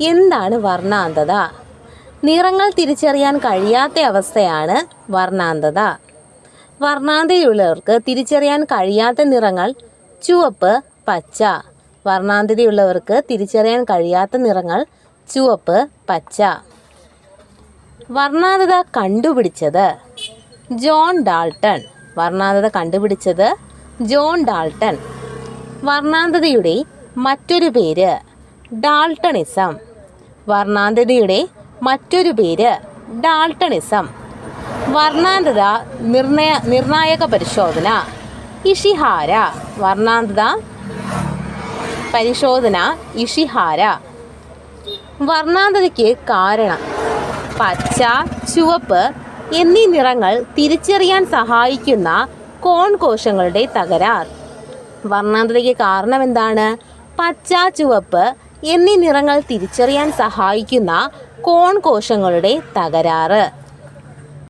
എന്താണ് വർണാന്തത? നിറങ്ങൾ തിരിച്ചറിയാൻ കഴിയാത്ത അവസ്ഥയാണ് വർണാന്തത. വർണാന്തതയുള്ളവർക്ക് തിരിച്ചറിയാൻ കഴിയാത്ത നിറങ്ങൾ ചുവപ്പ് പച്ച. വർണാന്തതയുള്ളവർക്ക് തിരിച്ചറിയാൻ കഴിയാത്ത നിറങ്ങൾ ചുവപ്പ് പച്ച. വർണാന്തത കണ്ടുപിടിച്ചത് ജോൺ ഡാൾട്ടൺ. വർണാന്തത കണ്ടുപിടിച്ചത് ജോൺ ഡാൾട്ടൺ. വർണാന്തതയുടെ മറ്റൊരു പേര് ഡാൾട്ടണിസം. വർണാന്തതയുടെ മറ്റൊരു പേര് ഡാൾട്ടണിസം. വർണാന്തത നിർണയ നിർണായക പരിശോധന. ഇഷിഹാര. വർണാന്തത പരിശോധന ഇഷിഹാര. വർണാന്തതയ്ക്ക് കാരണം പച്ച ചുവപ്പ് എന്നീ നിറങ്ങൾ തിരിച്ചറിയാൻ സഹായിക്കുന്ന കോൺ കോശങ്ങളുടെ തകരാർ. വർണാന്തതയ്ക്ക് കാരണം എന്താണ് പച്ച ചുവപ്പ് എന്നീ നിറങ്ങൾ തിരിച്ചറിയാൻ സഹായിക്കുന്ന കോൺ കോശങ്ങളുടെ തകരാറ്.